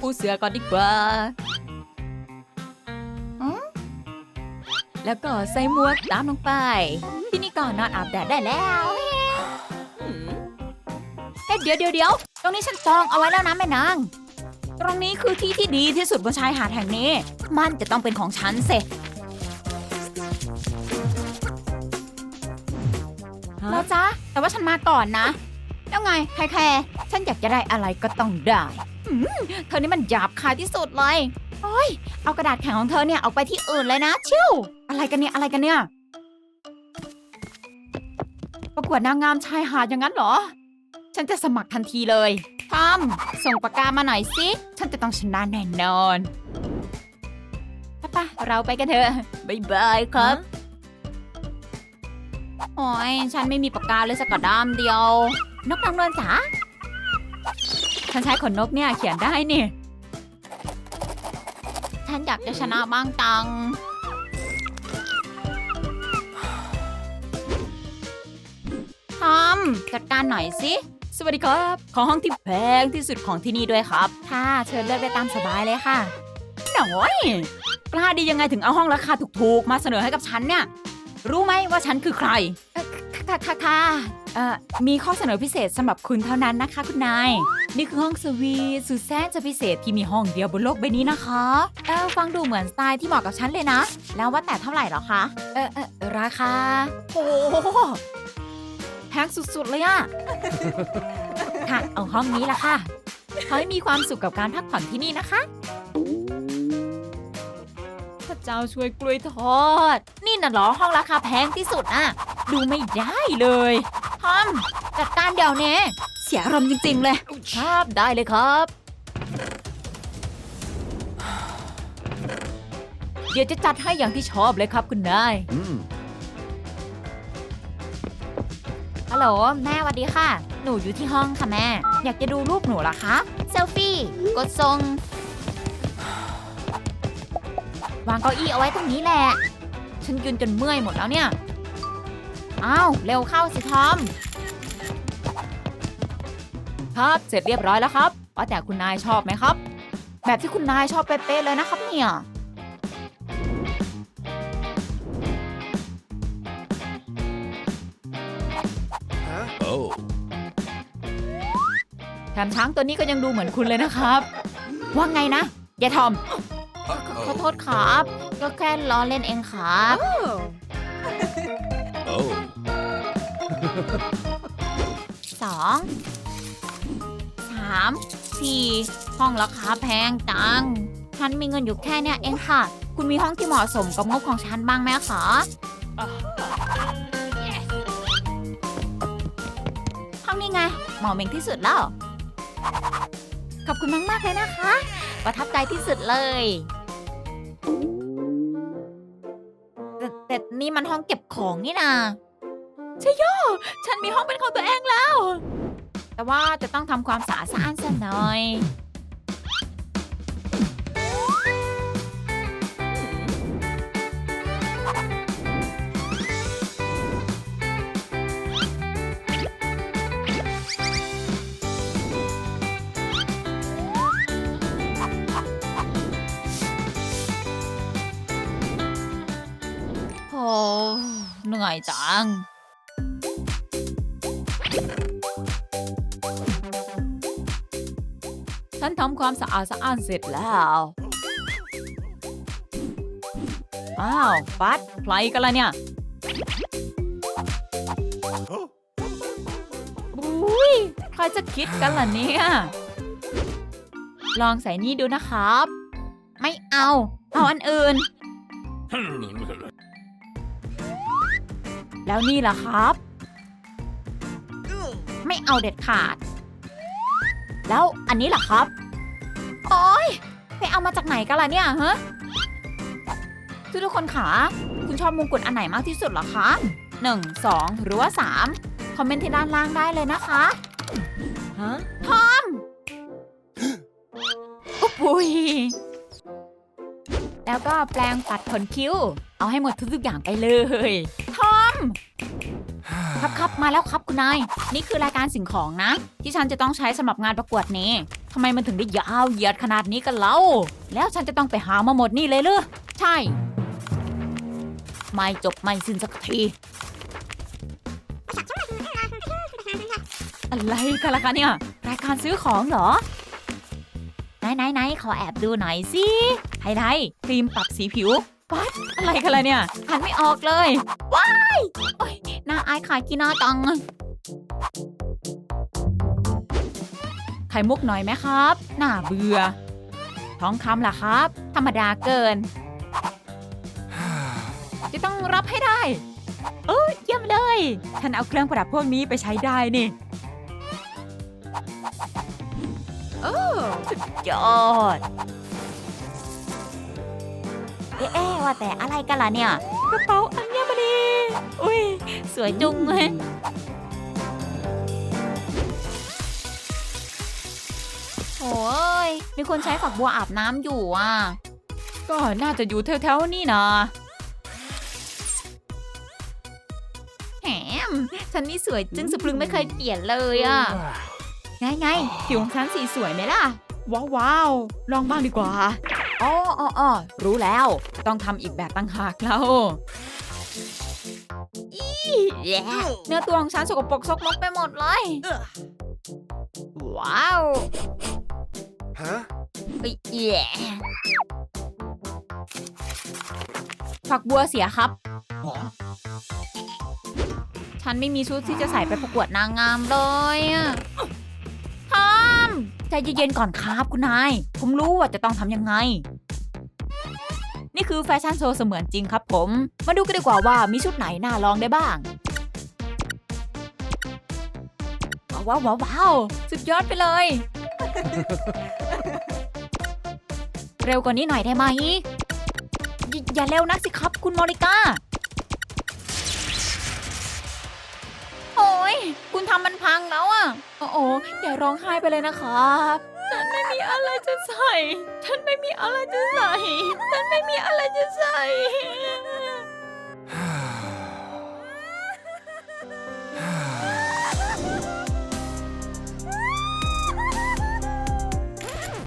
ปูเสือก่อนดีกว่า แล้วก็ใส่หมวกตามลงไป ที่นี่ก็นอนอาบแดดได้แล้วเอ๊ะเดี๋ยวเดี๋ยวเดี๋ยวตรงนี้ฉันจองเอาไว้แล้วนะแม่นาง ตรงนี้คือที่ที่ดีที่สุดบนชายหาดแห่งนี้ มันจะต้องเป็นของฉันเสแล้วจ้าแต่ว่าฉันมาก่อนนะ แล้วไงใครแคร์ฉันอยากจะได้อะไรก็ต้องได้อืมเธอนี่มันหยาบคายที่สุดเลยโอ้ยเอากระดาษแข็งของเธอเนี่ยเอาไปที่อื่นเลยนะชิวอะไรกันเนี่ยอะไรกันเนี่ย ประกวดนางงามชายหาดอย่างนั้นเหรอ ฉันจะสมัครทันทีเลยทอมส่งปากกามาหน่อยสิฉันจะต้องชนะแน่นอนไปปะเราไปกันเถอะบายบายครับโอ้ยฉันไม่มีปากกาเลยสักกระดามเดียว นกนางนวลจ๋าฉันใช้ขนนกเนี่ยเขียนได้นี่ ฉันอยากจะชนะบ้างจัง ทอมจัดการหน่อยสิ สวัสดีครับ ขอห้องที่แพงที่สุดของที่นี่ด้วยครับ ค่ะ เชิญเลือกได้ตามสบายเลยค่ะหน่อยกล้าดียังไงถึงเอาห้องราคาถูกๆ มาเสนอให้กับฉันเนี่ย รู้ไหมว่าฉันคือใครเอ่อ ค่ะค่ะค่ะเอ่อมีข้อเสนอพิเศษสำหรับคุณเท่านั้นนะคะ คุณนาย นี่คือห้องสวีทสุดแสนจะพิเศษที่มีห้องเดียวบนโลกใบนี้นะคะเออฟังดูเหมือนสไตล์ที่เหมาะกับฉันเลยนะ แล้วว่าแต่เท่าไหร่เหรอคะเออเออราคาโอ้โหแพงสุดๆเลยอะค่ะเอาห้องนี้ละค่ะขอให้มีความสุขกับการพักผ่อนที่นี่นะคะพระเจ้าช่วยกล้วยทอด นี่น่ะเหรอห้องราคาแพงที่สุดอะ ดูไม่ได้เลยทอมจัดการเดี๋ยวนี้เสียอารมณ์จริง ๆ เลย ครับได้เลยครับ เดี๋ยวจะจัดให้อย่างที่ชอบเลยครับคุณนาย Mm. ฮัลโหลแม่สวัสดีค่ะ หนูอยู่ที่ห้องค่ะแม่ อยากจะดูรูปหนูเหรอคะเซลฟี่ กดทรง วางเก้าอี้เอาไว้ตรงนี้แหละ ฉันยืนจนเมื่อยหมดแล้วเนี่ย อ้าว เร็วเข้าสิทอม ครับ เสร็จเรียบร้อยแล้วครับว่าแต่คุณนายชอบไหมครับ แบบที่คุณนายชอบเป๊ะๆเลยนะครับเนี่ย Oh. แถมช้างตัวนี้ก็ยังดูเหมือนคุณเลยนะครับ ว่าไงนะอย่าทอม ขอโทษครับ ก็แค่ล้อเล่นเองครับ Oh. สองสามสี่ห้องราคาแพงจัง ฉันมีเงินอยู่แค่เนี้ยเองค่ะ คุณมีห้องที่เหมาะสมกับงบของฉันบ้างไหมคะห้องนี้ไงเหมาะเม่งที่สุดแล้ว ขอบคุณมากๆเลยนะคะ ประทับใจที่สุดเลย แต่แต่นี่มันห้องเก็บของนี่นา ช่ย่อฉันมีห้องเป็นของตัวเองแล้ว แต่ว่าจะต้องทำความสะอาดสะอ้านสักหน่อย โอ้เหนื่อยจัง ฉันทำความสะอาดสะอ้านเสร็จแล้วอ้าวฟัดใครกันล่ะเนี่ยอุ้ยใครจะคิดกันล่ะเนี่ย ลองใส่นี่ดูนะครับ ไม่เอา เอาอันอื่น แล้วนี่ล่ะครับ ไม่เอาเด็ดขาด แล้วอันนี้ล่ะครับ โอ๊ยไปเอามาจากไหนกันล่ะเนี่ยฮะทุกทุกๆคนขาคุณชอบมงกุฎอันไหนมากที่สุดเหรอคะหนึ่งสองหรือว่าสามคอมเมนต์ที่ด้านล่างได้เลยนะคะฮะทอมอุ๊บปุยแล้วก็แปลงปัดขนคิ้ว เอาให้หมดทุกๆอย่างไปเลย ทอม ครับครับมาแล้วครับคุณนาย นี่คือรายการสิ่งของนะ ที่ฉันจะต้องใช้สำหรับงานประกวดนี้ทำไมมันถึงได้ยาวเหยียดขนาดนี้กันเล่า แล้วฉันจะต้องไปหามาหมดนี่เลยหรือใช่ ไม่จบไม่สิ้นสักทีอะไรกันล่ะคะเนี่ย รายการซื้อของเหรอ ไหนไหนไหนขอแอบดูหน่อยสิไฮไลท์ครีมปรับสีผิวปัดอะไรกันล่ะเนี่ยหันไม่ออกเลย ว้ายโอ๊ย อายขายกินหน้าตังไข่มุกหน่อยไหมครับน่าเบื่อ ท้องคำล่ะครับ ธรรมดาเกิน จะต้องรับให้ได้ เออเยี่ยมเลย ฉันเอาเครื่องประดับพวกนี้ไปใช้ได้นี่โอ้สุดยอด เอ๊ะเอ๊ะว่าแต่อะไรกันล่ะเนี่ย กระเป๋าอัญมณี อุ้ยสวยจุงเลยโอ้ยมีคนใช้ฝักบัวอาบน้ำอยู่อะ ก็น่าจะอยู่แถวๆนี่นะแหมฉันนี่สวยจึงสะพรึงไม่เคยเปลี่ยนเลยอะ ไงไงผิวของฉันสีสวยไหมล่ะ ว้าวว้าวลองบ้างดีกว่าอ๋ออ๋ออ๋อรู้แล้ว ต้องทำอีกแบบตั้งหากแล้วอี แย่เนื้อตัวของฉันสกปรกซกมกไปหมดเลย ว้าว Huh? เอ้ยแย่ฝักบัวเสียครับ ฉันไม่มีชุดที่จะใส่ไปประกวดนางงามเลยอะทำใจเย็นๆก่อนครับคุณนาย ผมรู้ว่าจะต้องทำยังไง นี่คือแฟชั่นโชว์เสมือนจริงครับผม มาดูกันดีกว่าว่ามีชุดไหนน่าลองได้บ้างว้าวว้าวว้าวสุดยอดไปเลย เร็วกว่านี้หน่อยได้ไหมอยอย่าเร็วนักสิครับคุณมอริก้า โอ้ยคุณทำมันพังแล้วอะ โอ้โออย่าร้องไห้ไปเลยนะครับ อะไรจะใส่ ฉันไม่มีอะไรจะใส่ ฉันไม่มีอะไรจะใส่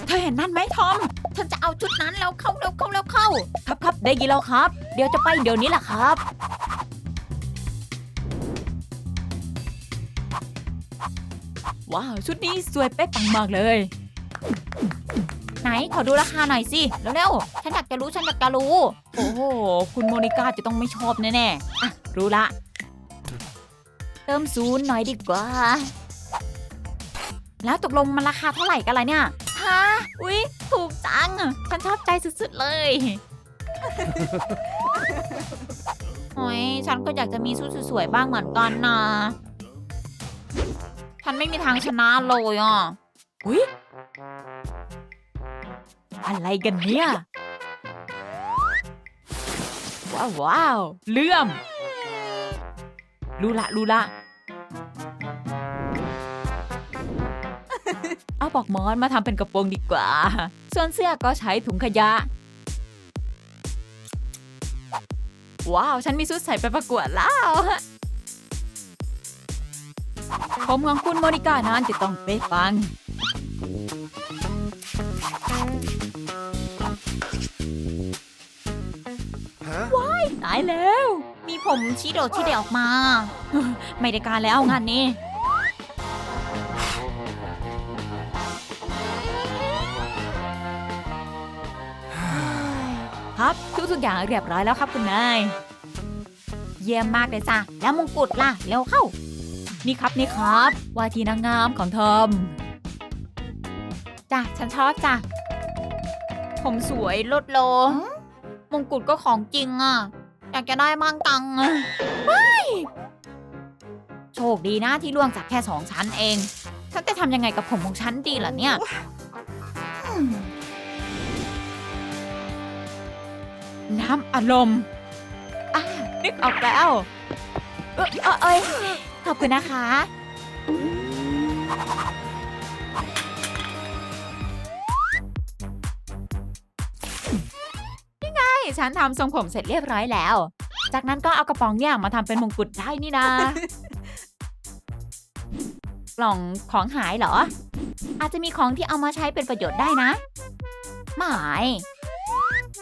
เธอเห็นนั่นไหมทอม ฉันจะเอาชุดนั้นแล้วเข้าแล้วเข้าแล้วเข้า ครับครับได้ยินแล้วครับ เดี๋ยวจะไปเดี๋ยวนี้แหละครับ ว้าว ชุดนี้สวยเป๊ะปังมากเลย ไหนขอดูราคาหน่อยสิเร็วๆฉันอยากจะรู้ฉันอยากจะรู้ โอ้โหคุณโมนิก้าจะต้องไม่ชอบแน่ๆอะรู้ละ เติมศูนย์หน่อยดีกว่า แล้วตกลงมันราคาเท่าไหร่กันล่ะเนี่ยฮะอุ๊ยถูกจังฉันชอบใจสุดๆเลยโอ้ยฉันก็อยากจะมีชุดสวยๆบ้างเหมือนกันนะฉันไม่มีทางชนะเลยอะ อุ๊ย อะไรกันเนี่ย ว้าวว้าวเลื่อมรู้ละรู้ละ เอาปอกหมอนมาทำเป็นกระโปรงดีกว่า ส่วนเสื้อก็ใช้ถุงขยะ ว้าว ฉันมีชุดใส่ไปประกวดแล้วผมของคุณโมนิกานั้นจะต้องเป๊ะปังายแล้ว มีผมชี้โดดชี้เดออกมา ไม่ได้การแล้วงานนี้ ครับทุกๆอย่างเรียบร้อยแล้วครับคุณนาย เยี่ยมมากเลยจ้ะแล้วมงกุฎล่ะเร็วเข้า นี่ครับนี่ครับ ว่าที่นางงามของทอมจ้ะฉันชอบจ้ะผมสวยลดโลมงกุฎก็ของจริงอะ อยากจะได้มั่งตังอะไม่โชคดีนะที่ล่วงจากแค่สองชั้นเอง ฉันจะทำยังไงกับผมของฉันดีล่ะเนี่ย น้ำอารมณ์อะนึกออกแล้ว เอยเอเอ้ยขอบคุณนะคะ ฉันทำทรงผมเสร็จเรียบร้อยแล้ว จากนั้นก็เอากระป๋องเนี่ยมาทำเป็นมงกุฎได้นี่นะ กล่องของหายเหรอ อาจจะมีของที่เอามาใช้เป็นประโยชน์ได้นะไม่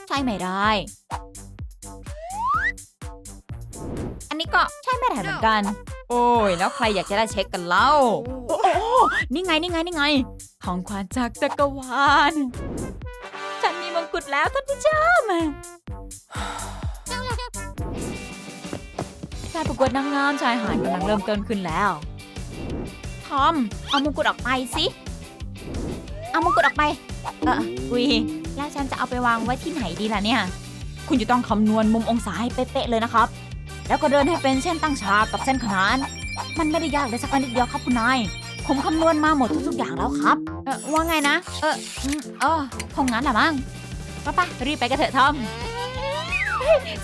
ใช่ไม่ได้ อันนี้ก็ใช่ไม่ได้เหมือนกัน โอ้ย แล้วใครอยากจะได้เช็คกันเล่า โอ้นี่ไงนี่ไงนี่ไง ของขวัญจากจักรวาล แล้วท่านผู้ชมการประกวดนางงามชายหาดกำลังเริ่มต้นขึ้นแล้ว ทอม เอามงกุฎออกไปสิ เอามงกุฎออกไป เออวีแล้วฉันจะเอาไปวางไว้ที่ไหนดีล่ะเนี่ย คุณจะต้องคำนวณมุมองศาให้เป๊ะๆเลยนะครับ แล้วก็เดินให้เป็นเส้นตั้งฉากกับเส้นขนาน มันไม่ได้ยากเลยสักนิดเดียวครับคุณนาย ผมคำนวณมาหมดทุกๆอย่างแล้วครับ เออว่าไงนะ เอออืมเออคงงั้นแหละมั้ง ป้าป้ารีบไปกันเถอะทอม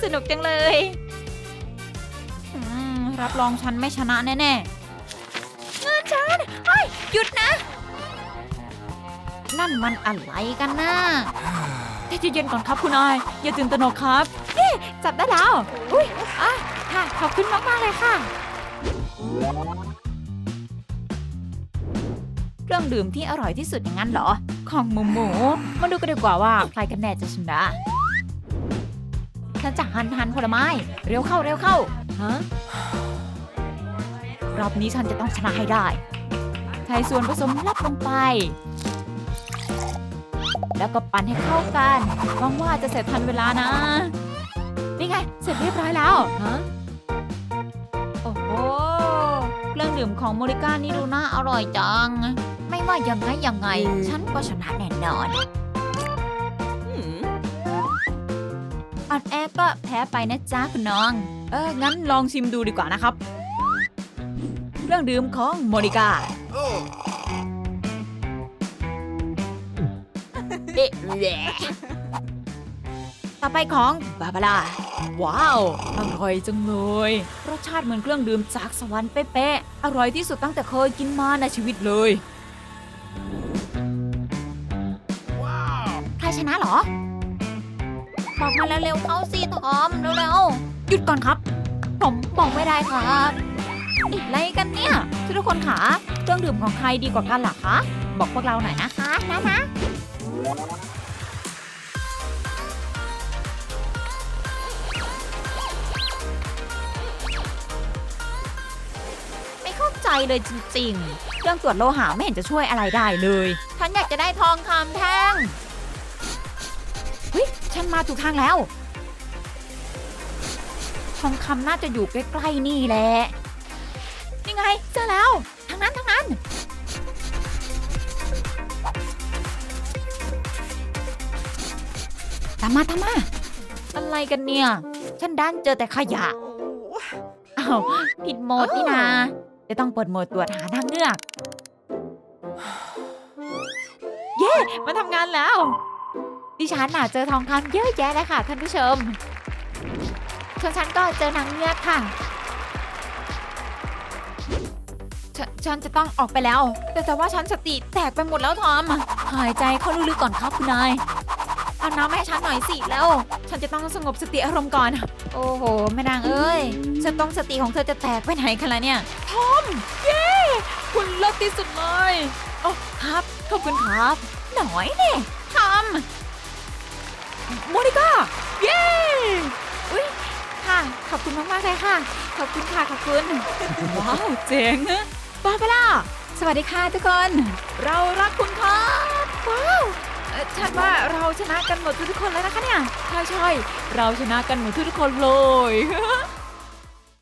สนุกจังเลยอืมรับรองฉันไม่ชนะแน่ๆเงินฉันเฮ้ยหยุดนะ นั่นมันอะไรกันนะใจเย็นๆก่อนครับคุณนาย อย่าตื่นตระหนกครับเฮ้จับได้แล้ว อุ้ยอะค่ะ ขอบคุณมากๆเลยค่ะ เครื่องดื่มที่อร่อยที่สุดอย่างนั้นเหรอ ของหมูหมูมาดูกันดีกว่าว่าใครกันแน่จะชนะฉันจะหันหันผลไม้ เร็วเข้าเร็วเข้าฮะรอบนี้ฉันจะต้องชนะให้ได้ใส่ส่วนผสมลับลงไป แล้วก็ปั่นให้เข้ากันหวังว่าจะเสร็จทันเวลานะ นี่ไง เสร็จเรียบร้อยแล้วฮะโอ้โหเครื่องดื่มของโมริก้านี่ดูน่าอร่อยจัง ไม่ว่ายังไงยังไง ฉันก็ชนะแน่นอนอัดแอร์ก็แพ้ไปนะจ๊ะคุณน้อง เออ งั้นลองชิมดูดีกว่านะครับ เครื่องดื่มของโมริก้า Oh. เอ๊ะแหละต่อไปของบาบาร่าว้าว อร่อยจังเลย รสชาติเหมือนเครื่องดื่มจากสวรรค์เป๊ะๆอร่อยที่สุดตั้งแต่เคยกินมาในชีวิตเลย รชนะเหรอ บอกมาเร็วๆเขาสิทอมเร็วๆหยุดก่อนครับ ผมบอกไม่ได้ครับอะไรกันเนี่ยทุกคนขาเครื่องดื่มของใครดีกว่ากันล่ะคะ บอกพวกเราหน่อยนะคะนะนะไม่เข้าใจเลยจริงๆเครื่องตรวจโลหะไม่เห็นจะช่วยอะไรได้เลย ฉันอยากจะได้ทองคำแท่งเฮ้ย ฉันมาถูกทางแล้ว ทองคำน่าจะอยู่ใกล้ๆนี่แหละ นี่ไงเจอแล้ว ทางนั้นทางนั้น ตามมาตามมา อะไรกันเนี่ย ฉันดันเจอแต่ขยะ อ้าว ผิดโหมดนี่นา จะต้องเปิดโหมดตรวจหานางเงือก เย้มาทำงานแล้ว ดิฉันน่ะเจอทองคำเยอะแยะเลยค่ะท่านผู้ชมส่วนฉันก็เจอนางเงือกค่ะฉฉันจะต้องออกไปแล้ว แต่แต่ว่าฉันสติแตกไปหมดแล้วทอม หายใจเข้าลึกๆก่อนครับคุณนาย เอาน้ำให้ฉันหน่อยสิแล้ว ฉันจะต้องสงบสติอารมณ์ก่อน โอ้โหแม่นางเอ้ย ฉันต้องสติของเธอจะแตกไปไหนกันละเนี่ย ทอม เย้ คุณเลิศที่สุดเลย โอ้ครับ ขอบคุณครับ หน่อยเนี่ยทอม โมนิก้า เย้ อุ้ยค่ะ ขอบคุณมากๆเลยค่ะ ขอบคุณค่ะ ขอบคุณ ว้าว เจ๋งบาเบล่าสวัสดีค่ะทุกคน เรารักคุณครับว้าวฉันว่าเราชนะกันหมดทุกคนแล้วนะคะเนี่ยใช่ใช่เราชนะกันหมดทุกคนเลย